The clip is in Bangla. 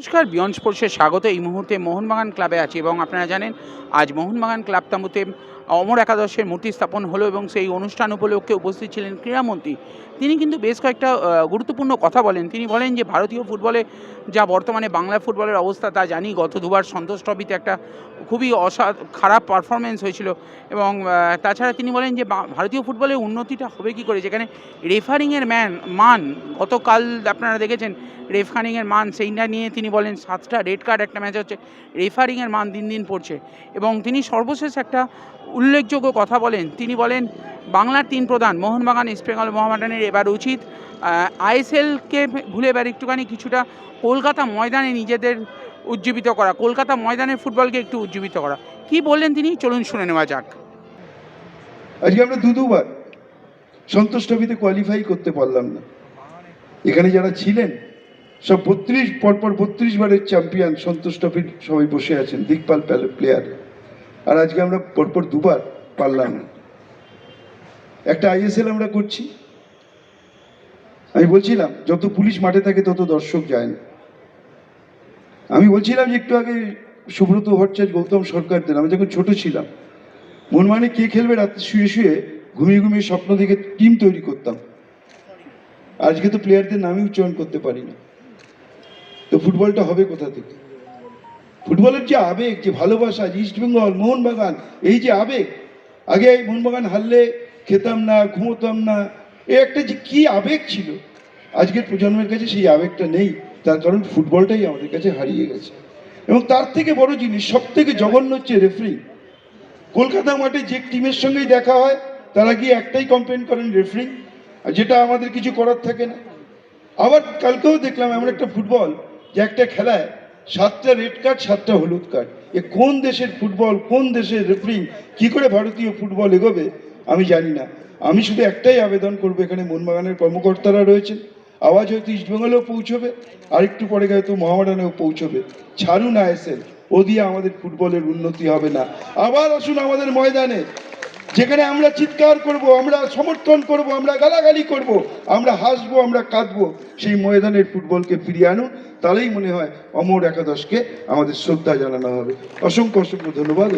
নমস্কার বিয়ন স্পোর্টসের স্বাগত। এই মুহূর্তে মোহনবাগান ক্লাবে আছি এবং আপনারা জানেন, আজ মোহনবাগান ক্লাব তাঁবুতে অমর একাদশের মূর্তি স্থাপন হলো এবং সেই অনুষ্ঠান উপলক্ষে উপস্থিত ছিলেন ক্রীড়ামন্ত্রী। তিনি কিন্তু বেশ কয়েকটা গুরুত্বপূর্ণ কথা বলেন। তিনি বলেন যে ভারতীয় ফুটবলে যা বর্তমানে বাংলা ফুটবলের অবস্থা তা জানি। গত দুবার সন্তোষ ট্রফিতে একটা খুবই অসা, খারাপ পারফরমেন্স হয়েছিল এবং তাছাড়া তিনি বলেন যে ভারতীয় ফুটবলের উন্নতিটা হবে কী করে? যেখানে রেফারিংয়ের ম্যান, মান, গতকাল আপনারা দেখেছেন রেফারিংয়ের মান সেইটা নিয়ে তিনি বলেন সাতটা রেড কার্ড একটা ম্যাচ হচ্ছে রেফারিংয়ের মান দিন দিন পড়ছে। এবং তিনি সর্বশেষ একটা উল্লেখযোগ্য কথা বলেন। তিনি বলেন, বাংলার তিন প্রধান, মোহনবাগান, ইস্ট বেঙ্গল মোহামেডানের এবার উচিত আইএসএলকে ভুলে এবার একটুখানি কিছুটা কলকাতা ময়দানে নিজেদের উজ্জীবিত করা, কলকাতা ময়দানের ফুটবলকে একটু উজ্জীবিত করা। কি বললেন তিনি? চলুন শুনে নেওয়া যাক। আজকে আমরা দু দুবার সন্তোষ ট্রফিতে কোয়ালিফাই করতে পারলাম না। এখানে যারা ছিলেন, সব বত্রিশ, পরপর বত্রিশ বারের চ্যাম্পিয়ন সন্তোষ ট্রফির সবাই বসে আছেন, দিকপাল প্লেয়ার আর আজকে আমরা পরপর দুবার পারলাম না। একটা আইএসএল আমরা করছি। আমি বলছিলাম, যত পুলিশ মাঠে থাকে তত দর্শক যায় না। আমি বলছিলাম যে একটু আগে সুব্রত ভট্টাচার্য গৌতম সরকারদের, আমি যখন ছোট ছিলাম, মন মানে কে খেলবে রাত্রে শুয়ে শুয়ে ঘুমিয়ে ঘুমিয়ে স্বপ্ন দেখে টিম তৈরি করতাম। আজকে তো প্লেয়ারদের নামই উচ্চারণ করতে পারি না। তো ফুটবলটা হবে কোথা থেকে? ফুটবলের যে আবেগ, যে ভালোবাসা, যে ইস্টবেঙ্গল মোহনবাগান, এই যে আবেগ, আগে মোহনবাগান হারলে খেতাম না, ঘুমোতাম না, এ একটা যে কি আবেগ ছিল? আজকের প্রজন্মের কাছে সেই আবেগটা নেই, তার কারণ ফুটবলটাই আমাদের কাছে হারিয়ে গেছে। এবং তার থেকে বড় জিনিস সব থেকে জঘন্য হচ্ছে রেফারি কলকাতা মাঠে যে টিমের সঙ্গেই দেখা হয়, তারা গিয়ে একটাই কমপ্লেন করেন রেফারি আর যেটা আমাদের কিছু করার থাকে না। আবার কালকেও দেখলাম এমন একটা ফুটবল, যে একটা খেলায় সাতটা রেড কার্ড সাতটা হলুদ কার্ড এ কোন দেশের ফুটবল কোন দেশের রেফারিং কি করে ভারতীয় ফুটবল এগোবে, আমি জানি না। আমি শুধু একটাই আবেদন করব, এখানে মোহনবাগানের কর্মকর্তারা রয়েছেন। আওয়াজ হয়তো ইস্টবেঙ্গলেও পৌঁছবে আর একটু পরে হয়তো মহামারানেও পৌঁছবে। ছাড়ুন আইএসএল ও দিয়ে আমাদের ফুটবলের উন্নতি হবে না। আবার আসুন আমাদের ময়দানে, যেখানে আমরা চিৎকার করব, আমরা সমর্থন করব, আমরা গালাগালি করব, আমরা হাসবো, আমরা কাঁদবো, সেই ময়দানের ফুটবলকে ফিরিয়ে আনুন। তাহলেই মনে হয় অমর একাদশকে আমাদের শ্রদ্ধা জানানো হবে। অসংখ্য অসংখ্য ধন্যবাদ